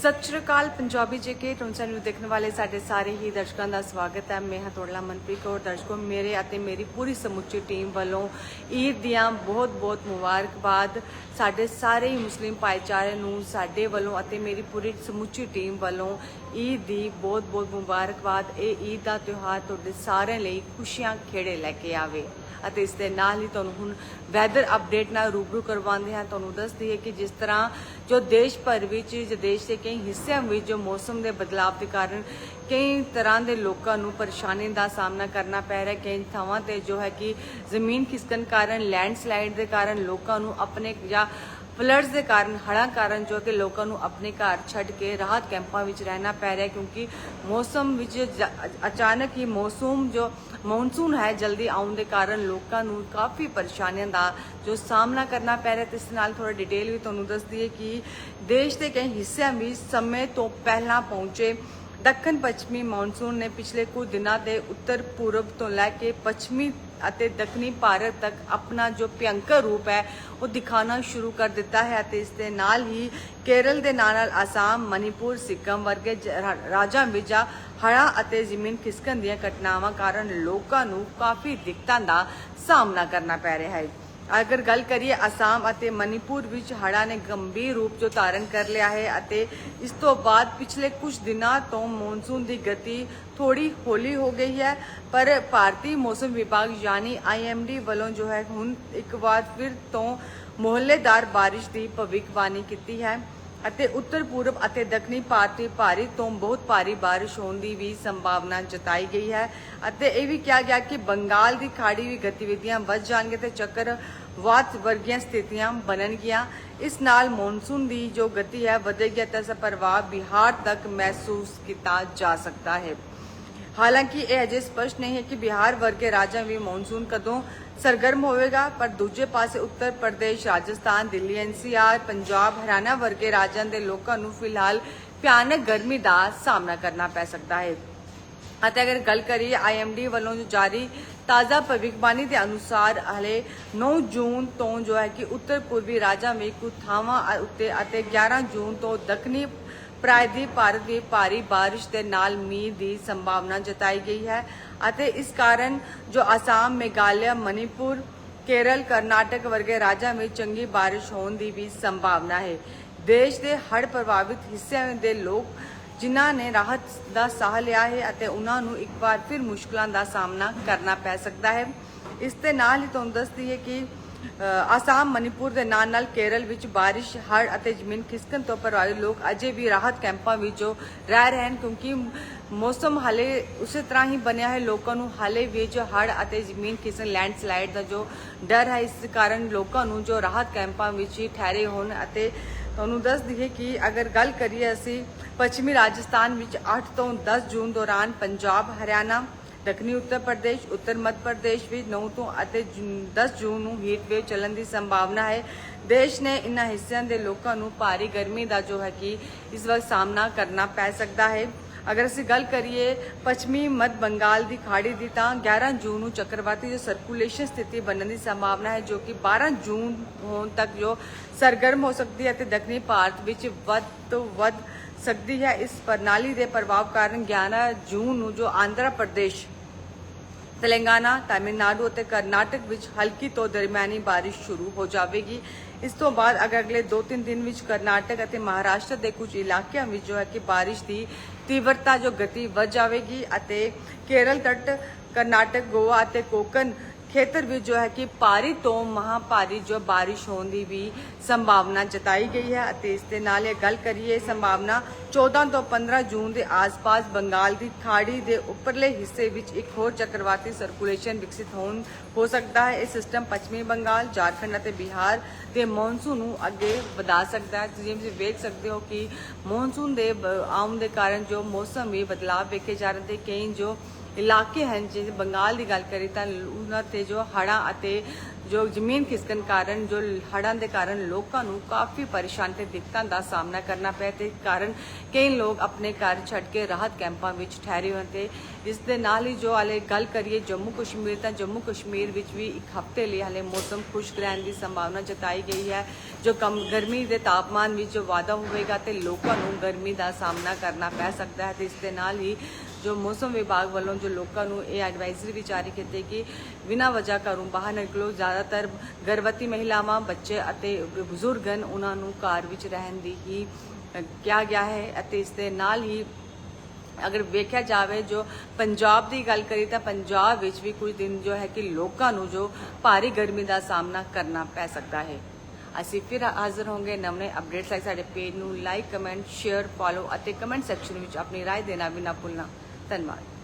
ਸਤਿ ਸ਼੍ਰੀ ਅਕਾਲ, ਪੰਜਾਬੀ ਜੇਕੇ ਟੋਨਸਾ ਨੂੰ ਦੇਖਣ ਵਾਲੇ ਸਾਡੇ ਸਾਰੇ ਹੀ ਦਰਸ਼ਕਾਂ ਦਾ ਸਵਾਗਤ ਹੈ। ਮੈਂ ਹਾਂ ਤੁਹਾਡਾ ਮਨਪ੍ਰੀਤ ਕੌਰ। ਦਰਸ਼ਕੋ, ਮੇਰੇ ਅਤੇ ਮੇਰੀ ਪੂਰੀ ਸਮੁੱਚੀ ਟੀਮ ਵੱਲੋਂ ਈਦ ਦੀਆਂ ਬਹੁਤ-ਬਹੁਤ ਮੁਬਾਰਕਬਾਦ। ਸਾਡੇ ਸਾਰੇ ਹੀ ਮੁਸਲਿਮ ਭਾਈਚਾਰੇ ਨੂੰ, ਸਾਡੇ ਵੱਲੋਂ ਅਤੇ ਮੇਰੀ ਪੂਰੀ ਸਮੁੱਚੀ ਟੀਮ ਵੱਲੋਂ ਈਦ ਦੀ ਬਹੁਤ-ਬਹੁਤ ਮੁਬਾਰਕਬਾਦ। ਇਹ ਈਦ ਦਾ ਤਿਉਹਾਰ ਤੁਹਾਡੇ ਸਾਰਿਆਂ ਲਈ ਖੁਸ਼ੀਆਂ ਖੇੜੇ ਲੈ ਕੇ ਆਵੇ ਅਤੇ ਇਸ ਦੇ ਨਾਲ ਹੀ ਤੁਹਾਨੂੰ ਹੁਣ ਵੈਦਰ ਅਪਡੇਟ ਨਾਲ ਰੂਬਰੂ ਕਰਵਾਉਂਦੇ ਹਾਂ। ਤੁਹਾਨੂੰ ਦੱਸਦੀ ਹੈ ਕਿ ਜਿਸ ਤਰ੍ਹਾਂ ਜੋ ਦੇਸ਼ ਭਰ ਵਿੱਚ, ਜਾਂ ਦੇਸ਼ ਦੇ ਕਈ ਹਿੱਸਿਆਂ ਵਿੱਚ ਜੋ ਮੌਸਮ ਦੇ ਬਦਲਾਅ ਦੇ ਕਾਰਨ ਕਈ ਤਰ੍ਹਾਂ ਦੇ ਲੋਕਾਂ ਨੂੰ ਪਰੇਸ਼ਾਨੀ ਦਾ ਸਾਹਮਣਾ ਕਰਨਾ ਪੈ ਰਿਹਾ, ਕਈ ਥਾਵਾਂ ਤੇ ਜੋ ਹੈ ਕਿ ਜ਼ਮੀਨ ਖਿਸਕਣ ਕਾਰਨ, ਲੈਂਡਸਲਾਈਡ ਦੇ ਕਾਰਨ ਲੋਕਾਂ ਨੂੰ ਆਪਣੇ ਜਾਂ ਫਲੱਡਸ ਦੇ ਕਾਰਨ, ਹੜ੍ਹਾਂ ਕਾਰਨ ਜੋ ਕਿ ਲੋਕਾਂ ਨੂੰ ਆਪਣੇ ਘਰ ਛੱਡ ਕੇ ਰਾਹਤ ਕੈਂਪਾਂ ਵਿੱਚ ਰਹਿਣਾ ਪੈ ਰਿਹਾ ਕਿਉਂਕਿ ਮੌਸਮ ਵਿੱਚ ਅਚਾਨਕ ਹੀ ਮੌਸੂਮ ਜੋ ਮੌਨਸੂਨ ਹੈ ਜਲਦੀ ਆਉਣ ਦੇ ਕਾਰਨ ਲੋਕਾਂ ਨੂੰ ਕਾਫੀ ਪਰੇਸ਼ਾਨੀਆਂ ਦਾ ਜੋ ਸਾਹਮਣਾ ਕਰਨਾ ਪੈ ਰਿਹਾ ਤੇ ਇਸ ਨਾਲ ਥੋੜਾ ਡਿਟੇਲ ਵੀ ਤੁਹਾਨੂੰ ਦੱਸ ਦਈਏ ਕਿ ਦੇਸ਼ ਦੇ ਕਈ ਹਿੱਸਿਆਂ ਵਿੱਚ ਸਮੇਂ ਤੋਂ ਪਹਿਲਾਂ ਪਹੁੰਚੇ ਦੱਖਣ ਪੱਛਮੀ ਮੌਨਸੂਨ ਨੇ ਪਿਛਲੇ ਕੁਝ ਦਿਨਾਂ ਦੇ ਉੱਤਰ ਪੂਰਬ ਤੋਂ ਲੈ ਕੇ ਪੱਛਮੀ ਅਤੇ ਦੱਖਣੀ ਭਾਰਤ ਤੱਕ ਆਪਣਾ ਜੋ ਭਿਅੰਕਰ ਰੂਪ ਹੈ, ਉਹ ਦਿਖਾਉਣਾ ਸ਼ੁਰੂ ਕਰ ਦਿੱਤਾ ਹੈ ਅਤੇ ਇਸ ਦੇ ਨਾਲ ਹੀ ਕੇਰਲ ਦੇ ਨਾਲ ਨਾਲ ਆਸਾਮ, ਮਨੀਪੁਰ, ਸਿੱਕਮ ਵਰਗੇ ਜ- ਰਾਜਾਂ ਵਿੱਚ ਹੜ੍ਹਾਂ ਅਤੇ ਜ਼ਮੀਨ ਖਿਸਕਣ ਦੀਆਂ ਘਟਨਾਵਾਂ ਕਾਰਨ ਲੋਕਾਂ ਨੂੰ ਕਾਫੀ ਦਿੱਕਤਾਂ ਦਾ ਸਾਹਮਣਾ ਕਰਨਾ ਪੈ ਰਿਹਾ ਹੈ। ਅਗਰ ਗੱਲ ਕਰੀਏ ਅਸਾਮ ਅਤੇ ਮਨੀਪੁਰ ਵਿੱਚ ਹੜ੍ਹਾਂ ਨੇ ਗੰਭੀਰ ਰੂਪ ਜੋ ਧਾਰਨ ਕਰ ਲਿਆ ਹੈ ਅਤੇ ਇਸ ਤੋਂ ਬਾਅਦ ਪਿਛਲੇ ਕੁਝ ਦਿਨਾਂ ਤੋਂ ਮੌਨਸੂਨ ਦੀ ਗਤੀ ਥੋੜੀ ਹੌਲੀ ਹੋ ਗਈ ਹੈ। ਪਰ ਭਾਰਤੀ ਮੌਸਮ ਵਿਭਾਗ ਯਾਨੀ ਆਈਐਮਡੀ ਵੱਲੋਂ ਜੋ ਹੈ, ਹੁਣ ਇੱਕ ਵਾਰ ਫਿਰ ਤੋਂ ਮੁਹੱਲੇਦਾਰ ਬਾਰਿਸ਼ ਦੀ ਭਵਿੱਖਬਾਣੀ ਕੀਤੀ ਹੈ। ਅਤੇ ਉੱਤਰ ਪੂਰਬ ਅਤੇ ਦੱਖਣੀ ਭਾਰਤ ਵਿੱਚ ਭਾਰੀ ਤੋਂ ਬਹੁਤ ਭਾਰੀ ਬਾਰਿਸ਼ ਹੋਣ ਦੀ ਵੀ ਸੰਭਾਵਨਾ ਜਤਾਈ ਗਈ ਹੈ ਅਤੇ ਇਹ ਵੀ ਕਿਹਾ ਗਿਆ ਕਿ ਬੰਗਾਲ ਦੀ ਖਾੜੀ ਵੀ ਗਤੀਵਿਧੀਆਂ ਵੱਧ ਜਾਣਗੀਆਂ ਤੇ ਚੱਕਰਵਾਤ ਵਰਗੀਆਂ ਸਥਿਤੀਆਂ ਬਣਨਗੀਆਂ। ਇਸ ਨਾਲ ਮੌਨਸੂਨ ਦੀ ਜੋ ਗਤੀ ਹੈ ਵਧੇਗੀ ਅਤੇ ਇਸ ਪ੍ਰਭਾਵ ਬਿਹਾਰ ਤੱਕ ਮਹਿਸੂਸ ਕੀਤਾ ਜਾ ਸਕਦਾ ਹੈ। ਹਾਲਾਂਕਿ ਇਹ ਅਜੇ ਸਪਸ਼ਟ ਨਹੀਂ ਹੈ ਕਿ ਬਿਹਾਰ ਵਰਗੇ ਰਾਜਾਂ ਵੀ ਮੌਨਸੂਨ ਕਦੋਂ ਸਰਗਰਮ ਹੋਵੇਗਾ ਪਰ ਦੂਜੇ ਪਾਸੇ ਉੱਤਰ ਪ੍ਰਦੇਸ਼ ਰਾਜਸਥਾਨ ਦਿੱਲੀ ਐਨਸੀਆਰ ਪੰਜਾਬ ਹਰਿਆਣਾ ਵਰਗੇ ਰਾਜਾਂ ਦੇ ਲੋਕਾਂ ਨੂੰ ਫਿਲਹਾਲ ਭਿਆਨਕ ਗਰਮੀ ਦਾ ਸਾਹਮਣਾ ਕਰਨਾ ਪੈ ਸਕਦਾ ਹੈ ਅਤੇ ਅਗਰ ਗੱਲ ਕਰੀਏ ਆਈਐਮਡੀ ਵੱਲੋਂ ਜਾਰੀ ਤਾਜ਼ਾ ਭਵਿੱਖਬਾਣੀ ਦੇ ਅਨੁਸਾਰ ਹਲੇ 9 ਜੂਨ ਤੋਂ ਜੋ ਹੈ ਕਿ ਉੱਤਰ ਪੂਰਬੀ ਰਾਜਾਂ ਵਿੱਚ ਕੁਝ ਥਾਵਾਂ ਉੱਤੇ ਅਤੇ 11 ਜੂਨ ਤੋਂ ਦੱਖਣੀ ਪ੍ਰਾਇਦੀਪ ਭਾਰਤ ਵਿੱਚ ਭਾਰੀ ਬਾਰਿਸ਼ ਦੇ ਨਾਲ ਮੀਂਹ ਦੀ ਸੰਭਾਵਨਾ ਜਤਾਈ ਗਈ ਹੈ ਅਤੇ ਇਸ ਕਾਰਨ ਜੋ ਅਸਾਮ, ਮੇਘਾਲਿਆ ਮਨੀਪੁਰ ਕੇਰਲ, ਕਰਨਾਟਕ ਵਰਗੇ ਰਾਜਾਂ ਵਿੱਚ ਚੰਗੀ ਬਾਰਿਸ਼ ਹੋਣ ਦੀ ਵੀ ਸੰਭਾਵਨਾ ਹੈ। ਦੇਸ਼ ਦੇ ਹੜ੍ਹ ਪ੍ਰਭਾਵਿਤ ਹਿੱਸਿਆਂ ਦੇ ਲੋਕ ਜਿਨ੍ਹਾਂ ਨੇ ਰਾਹਤ ਦਾ ਸਾਹ ਲਿਆ ਹੈ ਅਤੇ ਉਹਨਾਂ ਨੂੰ ਇੱਕ ਵਾਰ ਫਿਰ ਮੁਸ਼ਕਲਾਂ ਦਾ ਸਾਹਮਣਾ ਕਰਨਾ ਪੈ ਸਕਦਾ ਹੈ। ਇਸ ਦੇ ਨਾਲ ਹੀ ਤੁਹਾਨੂੰ ਦੱਸਦੀ ਹੈ ਕਿ ਆਸਾਮ ਮਨੀਪੁਰ ਦੇ ਨਾਲ ਨਾਲ ਕੇਰਲ ਵਿੱਚ ਬਾਰਿਸ਼, ਹੜ੍ਹ ਅਤੇ ਜ਼ਮੀਨ ਖਿਸਕਣ ਤੋਂ ਪ੍ਰਭਾਵਿਤ ਲੋਕ ਅਜੇ ਵੀ ਰਾਹਤ ਕੈਂਪਾਂ ਵਿੱਚ ਜੋ ਰਹਿ ਰਹੇ ਹਨ ਕਿਉਂਕਿ ਮੌਸਮ ਹਾਲੇ ਉਸੇ ਤਰ੍ਹਾਂ ਹੀ ਬਣਿਆ ਹੈ। ਲੋਕਾਂ ਨੂੰ ਹਾਲੇ ਵੀ ਜੋ ਹੜ੍ਹ ਅਤੇ ਜ਼ਮੀਨ ਖਿਸਕਣ ਲੈਂਡਸਲਾਈਡ ਦਾ ਜੋ ਡਰ ਹੈ, ਇਸ ਕਾਰਨ ਲੋਕਾਂ ਨੂੰ ਜੋ ਰਾਹਤ ਕੈਂਪਾਂ ਵਿੱਚ ਹੀ ਠਹਿਰੇ ਹੋਣ ਅਤੇ ਤੁਹਾਨੂੰ ਦੱਸ ਦਈਏ ਕਿ ਅਗਰ ਗੱਲ ਕਰੀਏ ਅਸੀਂ ਪੱਛਮੀ ਰਾਜਸਥਾਨ ਵਿੱਚ 8 ਤੋਂ 10 ਜੂਨ ਦੌਰਾਨ ਪੰਜਾਬ, ਹਰਿਆਣਾ ਦੱਖਣੀ ਉੱਤਰ ਪ੍ਰਦੇਸ਼, ਉੱਤਰ ਮੱਧ ਪ੍ਰਦੇਸ਼ ਵਿੱਚ 9 ਤੋਂ ਅਤੇ ਜੂਨ- 10 ਜੂਨ ਨੂੰ ਹੀਟ ਵੇਵ ਚੱਲਣ ਦੀ ਸੰਭਾਵਨਾ ਹੈ। ਦੇਸ਼ ਨੇ ਇਨ੍ਹਾਂ ਹਿੱਸਿਆਂ ਦੇ ਲੋਕਾਂ ਨੂੰ ਭਾਰੀ ਗਰਮੀ ਦਾ ਜੋ ਹੈ ਕਿ ਇਸ ਵਕਤ ਸਾਹਮਣਾ ਕਰਨਾ ਪੈ ਸਕਦਾ ਹੈ। ਅਗਰ ਅਸੀਂ ਗੱਲ ਕਰੀਏ ਪੱਛਮੀ ਮੱਧ ਬੰਗਾਲ ਦੀ ਖਾੜੀ ਦੀ ਤਾਂ 11 ਜੂਨ ਨੂੰ ਚੱਕਰਵਾਤੀ ਜੋ ਸਰਕੂਲੇਸ਼ਨ ਸਥਿਤੀ ਬਣਨ ਦੀ ਸੰਭਾਵਨਾ ਹੈ, ਜੋ ਕਿ 12 ਜੂਨ ਹੋਣ ਤੱਕ ਜੋ ਸਰਗਰਮ ਹੋ ਸਕਦੀ ਹੈ ਤੇ ਦੱਖਣੀ ਭਾਰਤ ਵਿੱਚ ਵੱਧ ਤੋਂ ਵੱਧ ਸਕਦੀ ਹੈ। ਇਸ ਪ੍ਰਣਾਲੀ ਦੇ ਪ੍ਰਭਾਵ ਕਾਰਨ 11 ਜੂਨ ਨੂੰ ਜੋ ਆਂਧਰਾ ਪ੍ਰਦੇਸ਼ ਤੇਲੰਗਾਨਾ, ਤਾਮਿਲਨਾਡੂ ਅਤੇ ਕਰਨਾਟਕ ਵਿੱਚ ਹਲਕੀ ਤੋਂ ਦਰਮਿਆਨੀ ਬਾਰਿਸ਼ ਸ਼ੁਰੂ ਹੋ ਜਾਵੇਗੀ। ਇਸ ਤੋਂ ਬਾਅਦ ਅਗਰ ਅਗਲੇ 2-3 ਦਿਨ ਵਿੱਚ ਕਰਨਾਟਕ ਅਤੇ ਮਹਾਰਾਸ਼ਟਰ ਦੇ ਕੁਝ ਇਲਾਕਿਆਂ ਵਿੱਚ ਜੋ ਹੈ ਕਿ ਬਾਰਿਸ਼ ਦੀ ਤੀਵਰਤਾ, ਜੋ ਗਤੀ ਵੱਧ ਜਾਵੇਗੀ ਅਤੇ ਕੇਰਲ ਤੱਟ, ਕਰਨਾਟਕ, ਗੋਆ ਅਤੇ ਕੋਕਨ ਖੇਤਰ ਵਿੱਚ ਜੋ ਹੈ ਕਿ ਭਾਰੀ ਤੋਂ ਮਹਾ ਭਾਰੀ ਜੋ ਬਾਰਿਸ਼ ਹੋਣ ਦੀ ਵੀ ਸੰਭਾਵਨਾ ਜਤਾਈ ਗਈ ਹੈ ਅਤੇ ਇਸ ਦੇ ਨਾਲ ਇਹ ਗੱਲ ਕਰੀਏ ਸੰਭਾਵਨਾ 14 ਤੋਂ 15 ਜੂਨ ਦੇ ਆਸ-ਪਾਸ ਬੰਗਾਲ ਦੀ ਖਾੜੀ ਦੇ ਉੱਪਰਲੇ ਹਿੱਸੇ ਵਿੱਚ ਇੱਕ ਹੋਰ ਚੱਕਰਵਾਤੀ ਸਰਕੂਲੇਸ਼ਨ ਵਿਕਸਿਤ ਹੋਣ, ਹੋ ਸਕਦਾ ਹੈ। ਇਹ ਸਿਸਟਮ ਪੱਛਮੀ ਬੰਗਾਲ, ਝਾਰਖੰਡ ਅਤੇ ਬਿਹਾਰ ਦੇ ਮੌਨਸੂਨ ਨੂੰ ਅੱਗੇ ਵਧਾ ਸਕਦਾ ਹੈ। ਜਿਵੇਂ ਤੁਸੀਂ ਵੇਖ ਸਕਦੇ ਹੋ ਕਿ ਮੌਨਸੂਨ ਦੇ ਆਉਣ ਦੇ ਕਾਰਨ ਜੋ ਮੌਸਮ ਵੀ ਬਦਲਾਅ ਵੇਖੇ ਜਾ ਰਹੇ ਤੇ ਕਈ ਜੋ ਇਲਾਕੇ ਹਨ, ਜੇ ਬੰਗਾਲ ਦੀ ਗੱਲ ਕਰੀ ਤਾਂ ਉਹਨਾਂ ਤੇ ਜੋ ਹੜ੍ਹਾਂ ਅਤੇ ਜੋ ਜ਼ਮੀਨ ਖਿਸਕਣ ਕਾਰਨ, ਜੋ ਹੜ੍ਹਾਂ ਦੇ ਕਾਰਨ ਲੋਕਾਂ ਨੂੰ ਕਾਫੀ ਪਰੇਸ਼ਾਨ ਤੇ ਦਿੱਕਤਾਂ ਦਾ ਸਾਹਮਣਾ ਕਰਨਾ ਪਿਆ ਤੇ ਕਾਰਨ ਕਈ ਲੋਕ ਆਪਣੇ ਘਰ ਛੱਡ ਕੇ ਰਾਹਤ ਕੈਂਪਾਂ ਵਿੱਚ ਠਹਿਰੇ ਹੋਏ ਤੇ ਇਸ ਦੇ ਨਾਲ ਹੀ ਜੋ ਹਾਲੇ ਗੱਲ ਕਰੀਏ ਜੰਮੂ ਕਸ਼ਮੀਰ, ਤਾਂ ਜੰਮੂ ਕਸ਼ਮੀਰ ਵਿੱਚ ਵੀ ਇੱਕ ਹਫ਼ਤੇ ਲਈ ਹਾਲੇ ਮੌਸਮ ਖੁਸ਼ਕ ਰਹਿਣ ਦੀ ਸੰਭਾਵਨਾ ਜਤਾਈ ਗਈ ਹੈ, ਜੋ ਕਮ ਗਰਮੀ ਦੇ ਤਾਪਮਾਨ ਵਿੱਚ ਜੋ ਵਾਧਾ ਹੋਵੇਗਾ ਤੇ ਲੋਕਾਂ ਨੂੰ ਗਰਮੀ ਦਾ ਸਾਹਮਣਾ ਕਰਨਾ ਪੈ ਸਕਦਾ ਹੈ ਤੇ ਇਸ ਦੇ ਨਾਲ ਹੀ ਜੋ ਮੌਸਮ ਵਿਭਾਗ ਵੱਲੋਂ ਜੋ ਲੋਕਾਂ ਨੂੰ ਇਹ ਐਡਵਾਈਜ਼ਰੀ ਵੀ ਜਾਰੀ ਕੀਤੀ ਕਿ ਬਿਨਾਂ ਵਜ੍ਹਾ ਘਰੋਂ ਬਾਹਰ ਨਿਕਲੋ ਜ਼ਿਆਦਾਤਰ ਗਰਭਵਤੀ ਮਹਿਲਾਵਾਂ ਬੱਚੇ ਅਤੇ ਬਜ਼ੁਰਗ ਹਨ ਉਹਨਾਂ ਨੂੰ ਘਰ ਵਿੱਚ ਰਹਿਣ ਦੀ ਹੀ ਅ, ਕਿਹਾ ਗਿਆ ਹੈ ਅਤੇ ਇਸ ਦੇ ਨਾਲ ਹੀ ਅਗਰ ਵੇਖਿਆ ਜਾਵੇ ਜੋ ਪੰਜਾਬ ਦੀ ਗੱਲ ਕਰੀ ਤਾਂ ਪੰਜਾਬ ਵਿੱਚ ਵੀ ਕੁਝ ਦਿਨ ਜੋ ਹੈ ਕਿ ਲੋਕਾਂ ਨੂੰ ਜੋ ਭਾਰੀ ਗਰਮੀ ਦਾ ਸਾਹਮਣਾ ਕਰਨਾ ਪੈ ਸਕਦਾ ਹੈ ਅਸੀਂ ਫਿਰ ਹਾਜ਼ਰ ਹੋਵਾਂਗੇ ਨਵੇਂ ਅਪਡੇਟਸ ਲਈ ਸਾਡੇ ਪੇਜ ਨੂੰ ਲਾਈਕ ਕਮੈਂਟ ਸ਼ੇਅਰ ਫੋਲੋ ਅਤੇ ਕਮੈਂਟ ਸੈਕਸ਼ਨ ਵਿੱਚ ਆਪਣੀ رائے ਦੇਣਾ ਵੀ ਨਾ ਭੁੱਲਣਾ धन्यवाद